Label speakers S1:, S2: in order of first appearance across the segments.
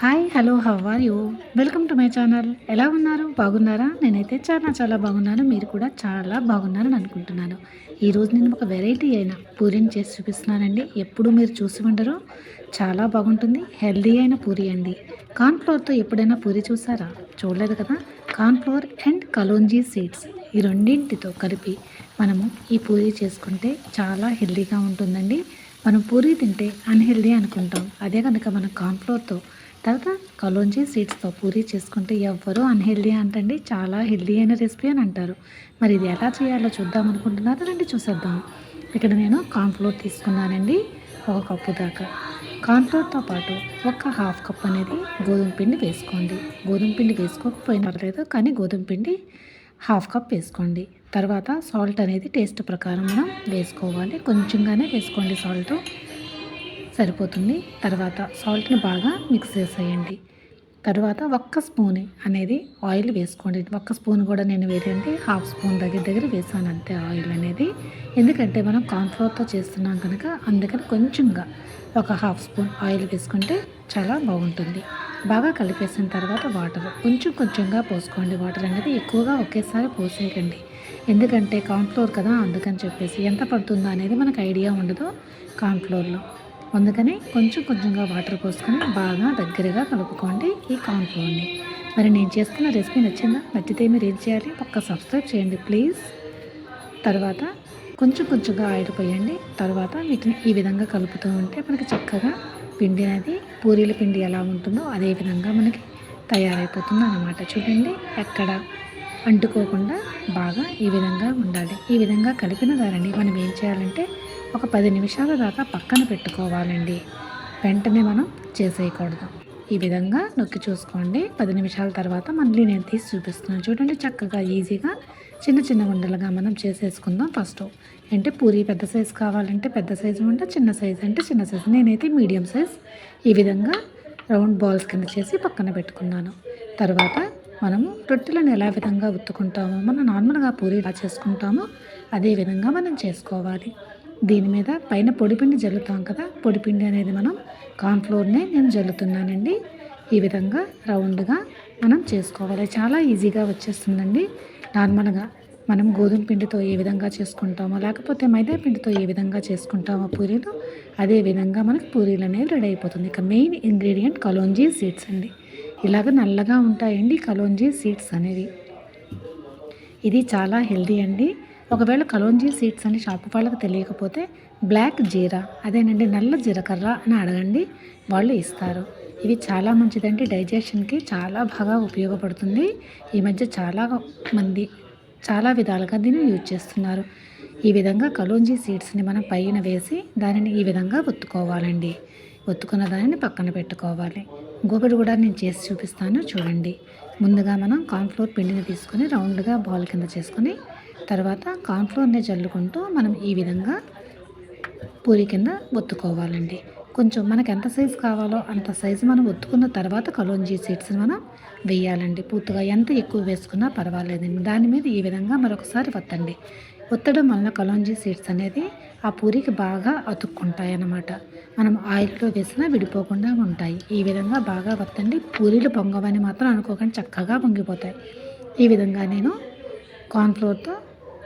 S1: Hi hello how are you welcome to my channel ఎలా ఉన్నారు? బాగున్నారా? నేనైతే చాలా చాలా బాగున్నాను. మీరు కూడా చాలా బాగున్నారని అనుకుంటున్నాను. ఈరోజు నేను ఒక వెరైటీ అయిన పూరిని చేసి చూపిస్తున్నానండి. ఎప్పుడు మీరు చూసి ఉండరు చాలా బాగుంటుంది. హెల్దీ అయిన పూరి అండి. కార్న్ఫ్లోర్తో ఎప్పుడైనా పూరి చూసారా? చూడలేదు కదా? కార్న్ఫ్లోర్ అండ్ కలోంజీ సీడ్స్ ఈ రెండింటితో కలిపి మనము ఈ పూరి చేసుకుంటే చాలా హెల్దీగా ఉంటుందండి. మనం పూరి తింటే అన్హెల్దీ అనుకుంటాం. అదే కనుక మనం కార్న్ఫ్లోర్తో తర్వాత కలోంజీ సీడ్స్తో పూరి చేసుకుంటే ఎవ్వరూ అన్హెల్దీ అంటండి. చాలా హెల్దీ అయిన రెసిపీ అని అంటారు. మరి ఇది ఎలా చేయాలో చూద్దాం అనుకుంటున్నారా? రండి చూసేద్దాం. ఇక్కడ నేను కార్న్ఫ్లోర్ తీసుకున్నానండి. ఒక కప్పు దాకా. కార్న్ఫ్లోర్తో పాటు ఒక హాఫ్ కప్ అనేది గోధుమ పిండి వేసుకోండి. గోధుమ పిండి వేసుకోకపోయినా పర్లేదు కానీ గోధుమ పిండి హాఫ్ కప్ వేసుకోండి. తర్వాత సాల్ట్ అనేది టేస్ట్ ప్రకారం మనం వేసుకోవాలి. కొంచెంగానే వేసుకోండి సాల్ట్. సరిపోతుంది. తర్వాత సాల్ట్ని బాగా మిక్స్ చేసేయండి. తర్వాత ఒక్క స్పూన్ అనేది ఆయిల్ వేసుకోండి. ఒక్క స్పూన్ కూడా నేను వేరేంటి హాఫ్ స్పూన్ దగ్గర దగ్గర వేసాను అంతే ఆయిల్ అనేది. ఎందుకంటే మనం కాన్ఫ్లోర్తో చేస్తున్నాం కనుక అందుకని కొంచెంగా ఒక హాఫ్ స్పూన్ ఆయిల్ వేసుకుంటే చాలా బాగుంటుంది. బాగా కలిపేసిన తర్వాత వాటర్ కొంచెం కొంచెంగా పోసుకోండి. వాటర్ అనేది ఎక్కువగా ఒకేసారి పోసేయకండి. ఎందుకంటే కాన్ఫ్లోర్ కదా అందుకని చెప్పేసి ఎంత పడుతుందో అనేది మనకు ఐడియా ఉండదు కాన్ఫ్లోర్లో అందుకని కొంచెం కొంచెంగా వాటర్ పోసుకొని బాగా దగ్గరగా కలుపుకోండి ఈ కార్న్ఫ్లోర్ని మరి నేను చేసుకున్న రెసిపీ నచ్చిందా? నచ్చితే మీరు ఏం చేయాలి? ఒక్క సబ్స్క్రైబ్ చేయండి ప్లీజ్. తర్వాత కొంచెం కొంచెంగా ఆయిల్ పోయండి. తర్వాత వీటిని ఈ విధంగా కలుపుతూ ఉంటే మనకి చక్కగా పిండి అనేది పూరీల పిండి ఎలా ఉంటుందో అదే విధంగా మనకి తయారైపోతుంది అన్నమాట. చూడండి ఎక్కడ అంటుకోకుండా బాగా ఈ విధంగా ఉండాలి. ఈ విధంగా కలిపిన దానిని మనం ఏం చేయాలంటే ఒక పది నిమిషాల దాకా పక్కన పెట్టుకోవాలండి. వెంటనే మనం చేసేయకూడదు. ఈ విధంగా నొక్కి చూసుకోండి. పది నిమిషాల తర్వాత మళ్ళీ నేను తీసి చూపిస్తున్నాను. చూడండి చక్కగా ఈజీగా చిన్న చిన్న ఉండలుగా మనం చేసేసుకుందాం ఫస్ట్. అంటే పూరి పెద్ద సైజు కావాలంటే పెద్ద సైజు ఉంటే చిన్న సైజు అంటే చిన్న సైజు. నేనైతే మీడియం సైజ్. ఈ విధంగా రౌండ్ బాల్స్ కింద చేసి పక్కన పెట్టుకున్నాను. తర్వాత మనము రొట్టెలను ఎలా విధంగా ఉత్తుకుంటామో మనం నార్మల్గా పూరి ఎలా చేసుకుంటామో అదే విధంగా మనం చేసుకోవాలి. దీని మీద పైన పొడిపిండి జల్లుతాం కదా. పొడిపిండి అనేది మనం కార్న్ఫ్లోర్నే నేను జల్లుతున్నానండి. ఈ విధంగా రౌండ్గా మనం చేసుకోవాలి. చాలా ఈజీగా వచ్చేస్తుందండి. నార్మల్గా మనం గోధుమ పిండితో ఏ విధంగా చేసుకుంటామో లేకపోతే మైదా పిండితో ఏ విధంగా చేసుకుంటామో పూరీలు అదే విధంగా మనకు పూరీలు అనేవి రెడీ అయిపోతుంది. ఇక మెయిన్ ఇంగ్రీడియంట్ కలోంజీ సీడ్స్ అండి. ఇలాగ నల్లగా ఉంటాయండి కలోంజీ సీడ్స్ అనేవి. ఇది చాలా హెల్దీ అండి. ఒకవేళ కలోంజీ సీడ్స్ అని షాప్ వాళ్ళకి తెలియకపోతే బ్లాక్ జీరా అదేనండి నల్ల జీలకర్ర అని అడగండి వాళ్ళు ఇస్తారు. ఇవి చాలా మంచిదండి డైజెషన్కి చాలా బాగా ఉపయోగపడుతుంది. ఈ మధ్య చాలా మంది చాలా విధాలుగా దీన్ని యూజ్ చేస్తున్నారు. ఈ విధంగా కలోంజీ సీడ్స్ని మనం పైన వేసి దానిని ఈ విధంగా ఒత్తుకోవాలండి. ఒత్తుకున్న దానిని పక్కన పెట్టుకోవాలి. ఇంకొకటి కూడా నేను చేసి చూపిస్తాను చూడండి. ముందుగా మనం కార్న్ఫ్లోర్ పిండిని తీసుకొని రౌండ్గా బాల్ కింద చేసుకొని తర్వాత కార్న్ఫ్లోర్ని చల్లుకుంటూ మనం ఈ విధంగా పూరి కింద ఒత్తుకోవాలండి. కొంచెం మనకు ఎంత సైజు కావాలో అంత సైజు మనం ఒత్తుకున్న తర్వాత కలోంజీ సీడ్స్ని మనం వేయాలండి. పూర్తిగా ఎంత ఎక్కువ వేసుకున్నా పర్వాలేదండి. దాని మీద ఈ విధంగా మరొకసారి వత్తండి. ఒత్తడం వలన కలోంజీ సీడ్స్ అనేది ఆ పూరికి బాగా అతుక్కుంటాయి అన్నమాట మనం ఆయిల్లో వేసినా విడిపోకుండా ఉంటాయి. ఈ విధంగా బాగా వత్తండి. పూరీలు పొంగవని మాత్రం అనుకోకుండా. చక్కగా పొంగిపోతాయి. ఈ విధంగా నేను కార్న్ఫ్లోర్తో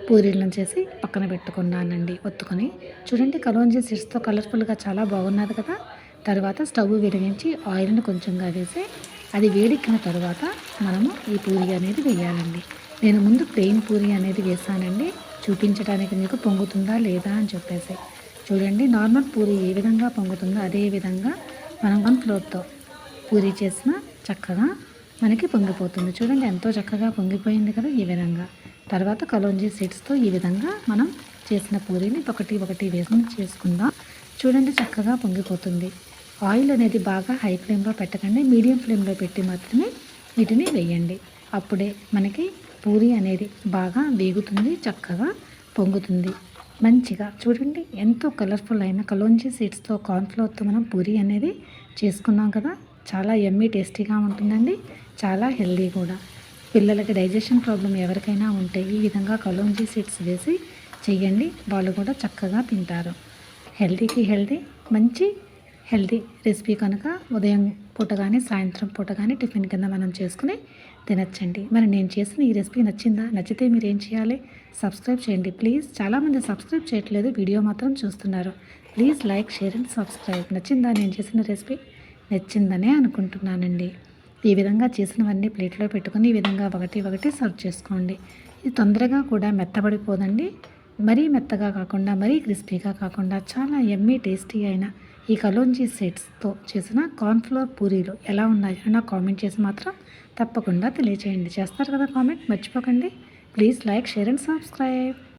S1: పూరీలను చేసి పక్కన పెట్టుకున్నానండి. ఒత్తుకొని చూడండి కలోంజీ సీడ్స్తో కలర్ఫుల్గా చాలా బాగున్నది కదా. తర్వాత స్టవ్ వెలిగించి ఆయిల్ని కొంచెంగా వేసి అది వేడెక్కిన తర్వాత మనము ఈ పూరి అనేది వేయాలండి. నేను ముందు ప్లెయిన్ పూరి అనేది వేసానండి. చూపించడానికి మీకు పొంగుతుందా లేదా అని చెప్పేసి. చూడండి నార్మల్ పూరి ఏ విధంగా పొంగుతుందో అదే విధంగా మనం వన్ ఫ్లోర్తో పూరి చేసిన చక్కగా మనకి పొంగిపోతుంది. చూడండి ఎంతో చక్కగా పొంగిపోయింది కదా ఈ విధంగా. తర్వాత కలోంజీ సీడ్స్తో ఈ విధంగా మనం చేసిన పూరీని ఒకటి ఒకటి వేసుకుని చేసుకుందాం. చూడండి చక్కగా పొంగిపోతుంది. ఆయిల్ అనేది బాగా హై ఫ్లేమ్లో పెట్టకండి. మీడియం ఫ్లేమ్లో పెట్టి మాత్రమే వీటిని వేయండి. అప్పుడే మనకి పూరి అనేది బాగా వేగుతుంది చక్కగా పొంగుతుంది. మంచిగా చూడండి ఎంతో కలర్ఫుల్ అయిన కలోంజీ సీడ్స్తో కార్న్ఫ్లోర్తో మనం పూరి అనేది చేసుకున్నాం కదా. చాలా ఎమ్మీ టేస్టీగా ఉంటుందండి. చాలా హెల్దీ కూడా. పిల్లలకి డైజెషన్ ప్రాబ్లం ఎవరికైనా ఉంటే ఈ విధంగా కలోంజీ సీడ్స్ వేసి చేయండి. వాళ్ళు కూడా చక్కగా తింటారు. హెల్దీకి హెల్దీ మంచి హెల్తీ రెసిపీ కనుక ఉదయం పూట కానీ సాయంత్రం పూట కానీ టిఫిన్ కింద మనం చేసుకుని తినచ్చండి. మరి నేను చేసిన ఈ రెసిపీ నచ్చిందా? నచ్చితే మీరు ఏం చేయాలి? సబ్స్క్రైబ్ చేయండి. ప్లీజ్ చాలామంది సబ్స్క్రైబ్ చేయట్లేదు. వీడియో మాత్రం చూస్తున్నారు. Please like share and subscribe. నచ్చిందా? నేను చేసిన రెసిపీ నచ్చిందనే అనుకుంటున్నానండి. ఈ విధంగా చేసినవన్నీ ప్లేట్లో పెట్టుకొని ఈ విధంగా ఒకటి ఒకటి సర్వ్ చేసుకోండి. ఇది తొందరగా కూడా మెత్తబడిపోదండి. మరీ మెత్తగా కాకుండా మరీ క్రిస్పీగా కాకుండా చాలా ఎమ్మీ టేస్టీ అయిన ఈ కలోంజీ సెట్స్తో చేసిన కార్న్ఫ్లోర్ పూరీలు ఎలా ఉన్నాయో నాకు కామెంట్ చేసి మాత్రం తప్పకుండా తెలియచేయండి. చేస్తారు కదా కామెంట్? మర్చిపోకండి. Please like share and subscribe.